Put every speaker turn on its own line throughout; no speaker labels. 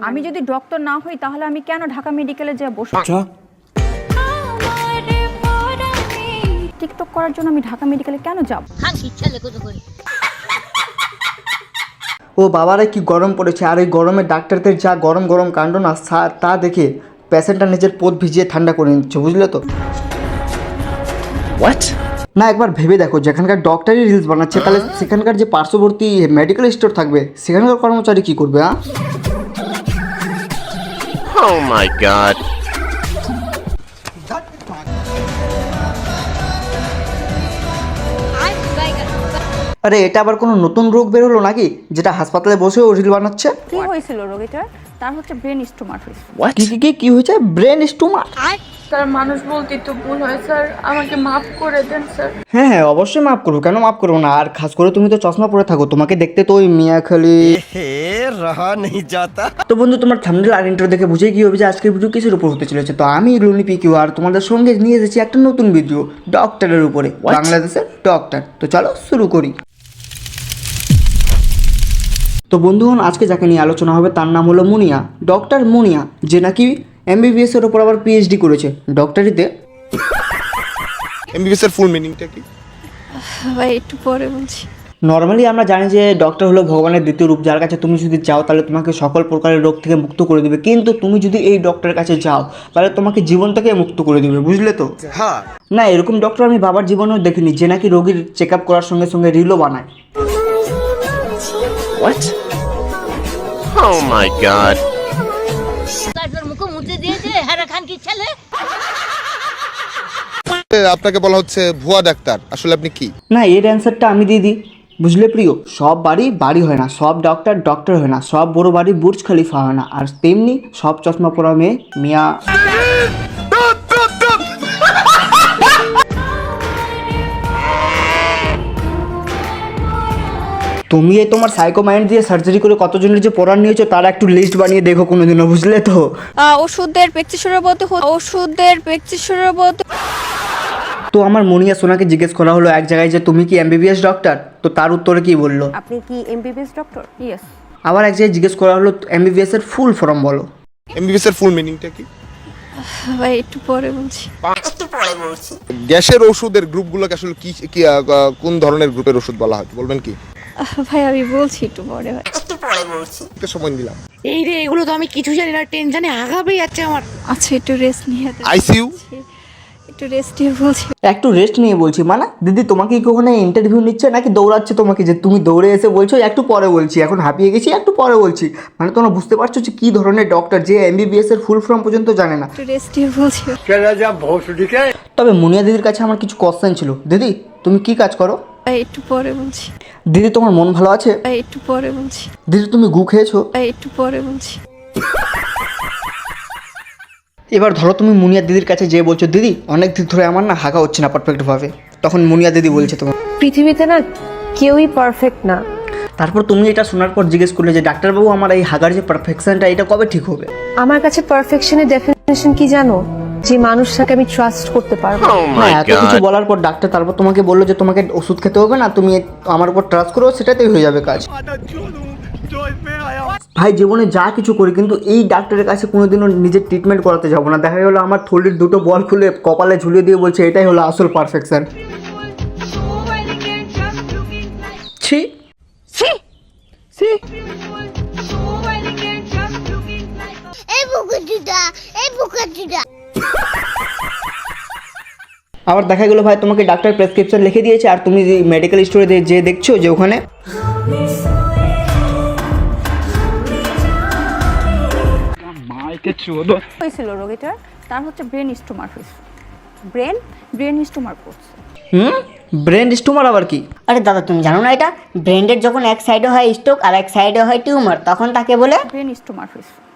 আমি যদি ডক্টর না হই তাহলে আমি কেন ঢাকা মেডিকেলে যে বসে
আচ্ছা।
টিকটক করার জন্য আমি ঢাকা মেডিকেলে কেন যাব?
ও বাবারে কি গরম পড়েছে। আর এই গরমে ডাক্তারদের যা গরম গরম কাণ্ড না তা দেখে পেশেন্টটা নিজের পোত ভিজিয়ে ঠান্ডা করে নিচ্ছে বুঝলে তো? না একবার ভেবে দেখো যেখানকার ডক্টরই রিলস বানাচ্ছে তাহলে সেখানকার যে পার্শ্ববর্তী মেডিকেল স্টোর থাকবে সেখানকার কর্মচারী কি করবে হ্যাঁ
Oh my god.
আরে এটা আবার কোনো নতুন রোগ বের হলো নাকি যেটা হাসপাতালে বসেও রিল বানাচ্ছে
কি হয়েছিল রোগীটার তার হচ্ছে ব্রেন স্টোমার হয়েছে।
কি হয়েছে? ব্রেন স্টোমার
স্যার মানুষ বলতে তো ভুল হয় স্যার। আমাকে মাফ করে দেন স্যার।
হ্যাঁ হ্যাঁ অবশ্যই মাফ করব। কেন মাফ করব না? আর খাস করে তুমি তো চশমা পরে থাকো। তোমাকে দেখতে তো ওই মিয়াখালি
রহা নেই যাতা।
তো বন্ধু তোমার থাম্বনেল আর ইন্টার দেখে বুঝে গিয়ে হবে যে আজকের ভিডিও কিসের উপর হতে চলেছে? তো আমি রুনি পিকিউ আর তোমাদের সঙ্গে নিয়ে এসেছি একটা নতুন ভিডিও ডক্টরের উপরে। বাংলাদেশের ডক্টর তো চলো শুরু করি। তো বন্ধুগণ আজকে যাকে নিয়ে আলোচনা হবে তার নাম হলো মুনিয়া। ডক্টর মুনিয়া যে নাকি এমবিবিএস এর উপর আবার পিএইচডি করেছে। ডক্টরিতে?
এমবিবিএস এর ফুল মিনিংটা কি?
ভাই একটু পরে বলছি।
নর্মালি আমরা জানি যে ডক্টর হলো ভগবানের দ্বিতীয় রূপ যার কাছে তুমি যদি যাও তাহলে তোমাকে সকল প্রকারের রোগ থেকে মুক্ত করে দেবে। কিন্তু তুমি যদি এই ডক্টরের কাছে যাও তাহলে তোমাকে জীবন থেকে মুক্ত করে দেবে বুঝলে তো?
হ্যাঁ।
না এরকম ডক্টর আমি বাবার জীবনেও দেখিনি যে নাকি রোগীর চেক আপ করার সঙ্গে সঙ্গে রিলও বানায়।
What? Oh my god.
তারপর মুখে মুতে দিয়েছে হেরা খান কি ছেলে
আপনাকে বলা হচ্ছে ভুয়া ডাক্তার আসলে আপনি কি
না এর অ্যান্সারটা আমি দিয়ে দিই বুঝলে প্রিয় সব বাড়ি বাড়ি হয় না সব ডক্টর ডক্টর হয় না সব বড় বাড়ি বুর্জ খলিফা হয় না আর তেমনি সব চশমা পরা মেয়ে মিয়া তুমি এই তোমার সাইকো মাইন্ড দিয়ে সার্জারি করে কতজনের যে পড়ার নিয়েছো তার একটু লিস্ট বানিয়ে দেখো কোনোদিনও বুঝলে তো?
ওষুধের প্রেকচিসরের বলতে ওষুধের প্রেকচিসরের বলতে
তো আমার মনিয়া সোনাকে জিজ্ঞেস করা হলো এক জায়গায় যে তুমি কি এমবিবিএস ডক্টর তো তার উত্তরে কি বলল?
আপনি কি এমবিবিএস ডক্টর ইয়েস
আবার এক জায়গায় জিজ্ঞেস করা হলো এমবিবিএস এর ফুল ফর্ম বলো?
এমবিবিএস এর ফুল মিনিংটা কি?
ভাই একটু পরে বলছি। একটু পরে বলছি।
গ্যাসের ওষুধের গ্রুপগুলোকে আসলে কি কোন ধরনের গ্রুপের ওষুধ বলা হয়? বলবেন কি?
ভাই আমি বলছি একটু পরে ভাই।
একটু পরে বলছি। একটু সময় দিলাম
এই রে এগুলো তো আমি কিছু জানি না টেনশনে আগাবেই যাচ্ছে আমার।
আচ্ছা একটু রেস্ট নিয়ে
আইসিইউ
একটু রেস্ট নিয়ে বলছি।
একটু রেস্ট নিয়ে বলছি মানে? দিদি তোমাকে কি ওখানে ইন্টারভিউ নিচ্ছে নাকি দৌড়াচ্ছে তোমাকে যে তুমি দৌড়ে এসে বলছো একটু পরে বলছি এখন হাঁপিয়ে গেছি একটু পরে বলছি। মানে তোমরা বুঝতে পারছ যে কী ধরনের ডক্টর যে এমবিবিএস এর ফুল ফর্ম পর্যন্ত জানে না।
একটু রেস্ট নিয়ে বলছি।
তবে মুনিয়া দিদির কাছে আমার কিছু কোশ্চেন ছিল। দিদি তুমি কি কাজ করো?
ভাই একটু পরে বলছি।
দিদি তোমার মন ভালো আছে?
একটু পরে বলছি।
দিদি তুমি গু খেয়েছো?
একটু পরে বলছি।
এবার ধরো তুমি মুনিয়া দিদির কাছে যেয়ে বলছো দিদি অনেক দিন ধরে আমার না হাঁকা হচ্ছে না পারফেক্টভাবে তখন মুনিয়া দিদি বলছে তোমার
পৃথিবীতে না কেউই পারফেক্ট না।
তারপর তুমি এটা শোনার পর জিজ্ঞেস করলে যে ডাক্তারবাবু আমার এই হাগার যে পারফেকশনটা এটা কবে ঠিক হবে?
আমার কাছে পারফেকশনের ডেফিনেশন কি জানো? যে মানুষটাকে আমি ট্রাস্ট করতে পারব।
Oh
না এত কিছু বলার পর ডাক্তার তারপর তোমাকে বলল যে তোমাকে ওষুধ খেতে হবে না তুমি আমার উপর ট্রাস্ট করো সেটাতেই হয়ে যাবে কাজ। ভাই জীবনে যা কিছু করি কিন্তু এই ডাক্তারের কাছে কোনোদিনও নিজের ট্রিটমেন্ট করাতে যাব না। দেখা গেলো আমার থলির দুটো বল খুলে কপালে ঝুলিয়ে দিয়ে বলছে এটাই হলো আসল পারফেকশন ছি।
এই বুকে জুতা এই বুকে জুতা
আবার দেখা গেলো ভাই তোমাকে ডাক্তার প্রেসক্রিপশন লিখে দিয়েছে আর তুমি যে মেডিকেল স্টোরে যে দেখছ যে ওখানে?
হয়েছিল রোগীটার তার হচ্ছে ব্রেন স্টোমার হয়েছে। ব্রেন ব্রেন স্টোমার করছে।
হুম? ব্রেন স্টুমার আবার কি?
আরে দাদা তুমি জানো না এটা? ব্রেন্ডের যখন এক সাইডে হয় স্ট্রোক আর এক সাইডে হয় টিউমার তখন তাকে বলে
ব্রেন স্টোমার হয়েছে।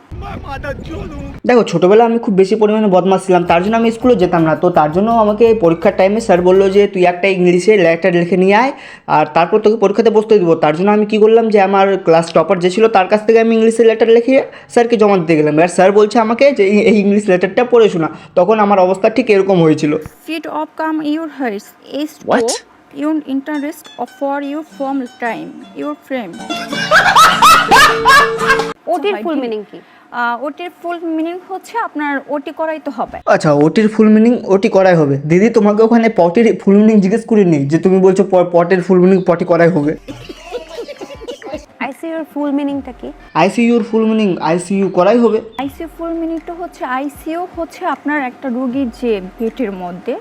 দেখো ছোটোবেলায় আমি খুব বেশি পরিমাণে বদমাস ছিলাম তার জন্য আমি স্কুলে যেতাম না। তো তার জন্য আমাকে পরীক্ষার টাইমে স্যার বলল যে তুই একটা ইংলিশে লেটার লিখে নিয়ে আয় আর তারপর তোকে পরীক্ষাতে বসতে দিব। তার জন্য আমি কি করলাম যে আমার ক্লাস টপার যে ছিল তার কাছ থেকে আমি ইংলিশে লেটার লিখে স্যারকে জমা দিতে গেলাম। আর স্যার বলছে আমাকে যে এই- ইংলিশ লেটারটা পড়ে শোনা। তখন আমার অবস্থা ঠিক এরকম হয়েছিল।
Your hearts is
What?
to your interest of for you from time your frame.
ওটির ফুল মিনিং কি
ওটির ফুল মিনিং হচ্ছে আপনার ওটি করাই তো হবে।
আচ্ছা ওটির ফুল মিনিং ওটি করাই হবে। দিদি তোমাকে ওখানে পটির ফুল মিনিং জিজ্ঞেস করিনি যে তুমি বলছো পটের ফুল মিনিং পটি করাই হবে।
আইসিইউর ফুল মিনিংটা কি?
আইসিইউর ফুল মিনিং আইসিইউ করাই হবে।
আইসিইউ ফুল মিনিংটা হচ্ছে আইসিইউ হচ্ছে আপনার একটা রোগীর যে পেটের মধ্যে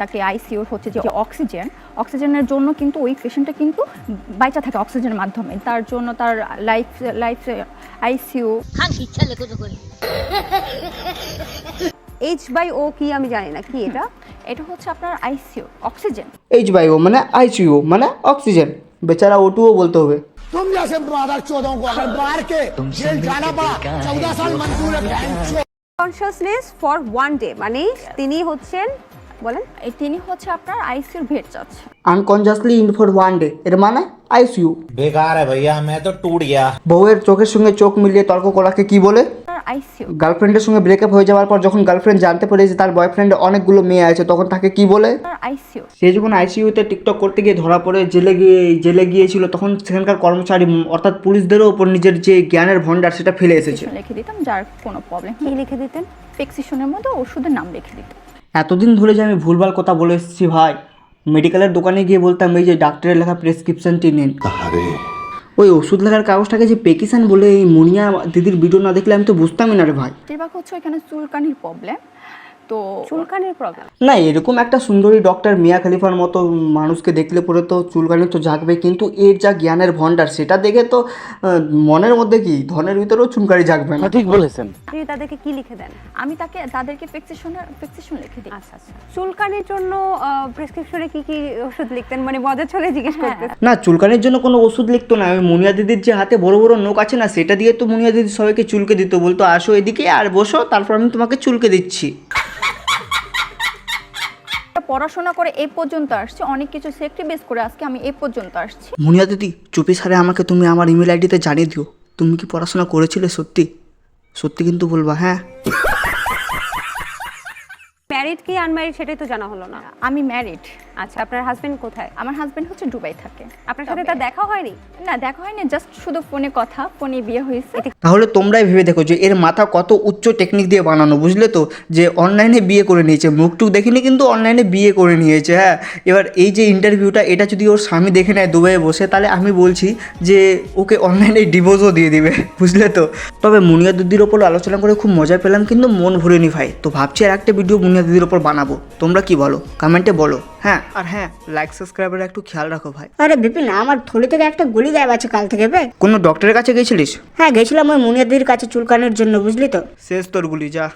তাকে আইসিইউ হচ্ছে যে অক্সিজেন অক্সিজেনের জন্য কিন্তু ওই পেশেন্টটা কিন্তু বাইচা থাকে অক্সিজেনের মাধ্যমে। তার জন্য তার life life ICU
H by O কি আমি জানি না কি এটা?
এটা হচ্ছে আপনার ICU oxygen
H by O মানে আইসিইউ মানে অক্সিজেন বেচারা ওটুও বলতে হবে।
কনসিয়াসনেস ফর ওয়ান ডে মানে তিনি হচ্ছেন বলেন।
এই তিনি হচ্ছে আপনার আইসিউর ভেট চাচ্ছে।
Unconsciously in for one day এর মানে আইসিইউ।
বেকার হ্যায় ভাইয়া আমি তো টুট গিয়া।
বউয়ের চোখের সঙ্গে চোখ মিলিয়ে তর্ক করাকে কি বলে?
আইসিইউ।
গার্লফ্রেন্ডের সঙ্গে ব্রেকআপ হয়ে যাওয়ার পর যখন গার্লফ্রেন্ড জানতে পারে যে তার বয়ফ্রেন্ডে অনেকগুলো মেয়ে আছে তখন তাকে কি বলে?
আইসিইউ।
সে যখন আইসিইউতে টিকটক করতে গিয়ে ধরা পড়ে জেলে গিয়ে জেলে গিয়েছিল তখন সেখানকার কর্মচারী অর্থাৎ পুলিশদেরও উপর নিজের যে জ্ঞানের ভণ্ডার সেটা ফেলে এসেছে।
লিখে দিতাম যার কোনো প্রবলেম
কি লিখে দিতেন?
প্রেসক্রিপশনের মধ্যে ওষুধের নাম লিখে দিতেন
এতদিন ধরে যে আমি ভুলভাল কথা বলে এসেছি ভাই। মেডিকেলের দোকানে গিয়ে বলতাম এই যে ডাক্তারের লেখা প্রেসক্রিপশনটি নিন। ওই ওষুধ লেখার কাগজটাকে যে পেকিসান বলে এই মুনিয়া দিদির ভিডিও না দেখলে আমি তো বুঝতামই না রে ভাই।
হচ্ছে এখানে চুলকানির প্রবলেম তো
চুলকানির প্রবলেম
না এরকম একটা সুন্দরী ডক্টর মিয়া খালিফার মতো মানুষকে দেখলে পরে তো চুলকানি তো জাগবে কিন্তু এর যা জ্ঞানের ভণ্ডার সেটা দেখে তো মনের মধ্যে কি ধনের ভিতরেও চুলকানি জাগবে না?
ঠিক বলেছেন।
আপনি তাদেরকে কি লিখে দেন?
আমি তাকে তাদেরকে পেক্সিশনের পেক্সিশন লিখে দিই।
আচ্ছা আচ্ছা। চুলকানির জন্য প্রেসক্রিপশনে কি কি ওষুধ লিখতেন? মানে মজা চলে জিজ্ঞেস
হ্যাঁ।
করতে
না চুলকানির জন্য কোনো ওষুধ লিখতো না। ওই মুনিয়া দিদির যে হাতে বড় বড় নোক আছে না সেটা দিয়ে তো মুনিয়া দিদি সবাইকে চুলকে দিত। বলতো আসো এদিকে আর বসো তারপর আমি তোমাকে চুলকে দিচ্ছি।
পড়াশোনা করে এ পর্যন্ত আসছি। অনেক কিছু সেক্রিফাইস করে আজকে আমি এ পর্যন্ত আসছি।
মুনিয়া দিদি, চুপি সারে আমাকে তুমি আমার ইমেল আইডিতে জানিয়ে দিও। তুমি কি পড়াশোনা করেছিলে সত্যি? সত্যি কিন্তু বলবা হ্যাঁ?
ম্যারিড কি আনম্যারিড সেটাই তো জানা হলো না।
আমি ম্যারিড
আচ্ছা আপনার হাজবেন্ড কোথায়?
আমার হাজবেন্ড হচ্ছে দুবাই থাকে।
আপনার সাথে তার দেখা হয়নি?
না দেখা হয়নি জাস্ট শুধু ফোনে কথা ফোনে বিয়ে হয়েছে।
তাহলে তোমরাই ভেবে দেখো যে এর মাথা কত উচ্চ টেকনিক দিয়ে বানানো বুঝলে তো? যে অনলাইনে বিয়ে করে নিয়েছে মুখটুক দেখিনি কিন্তু অনলাইনে বিয়ে করে নিয়েছে হ্যাঁ? এবার এই যে ইন্টারভিউটা এটা যদি ওর স্বামী দেখে নেয় দুবাইয়ে বসে তাহলে আমি বলছি যে ওকে অনলাইনে ডিভোর্সও দিয়ে দিবে বুঝলে তো? তবে মুনিয়া দিদির ওপর আলোচনা করে খুব মজা পেলাম কিন্তু মন ভরেনি ভাই। তো ভাবছি আর একটা ভিডিও মুনিয়া দিদির ওপর বানাবো। তোমরা কি বলো? কমেন্টে বলো। হ্যাঁ আর হ্যাঁ লাইক সাবস্ক্রাইবার একটু খেয়াল রাখো ভাই।
আরে বিপিন আমার থলি থেকে একটা গুলি গায়েব আছে কাল থেকে বে।
কোনো ডক্টরের কাছে গেছিলিস?
হ্যাঁ গেছিলাম ওই মুনিয়াদির কাছে চুলকানোর জন্য বুঝলি তো।
শেষ তোর গুলি যা।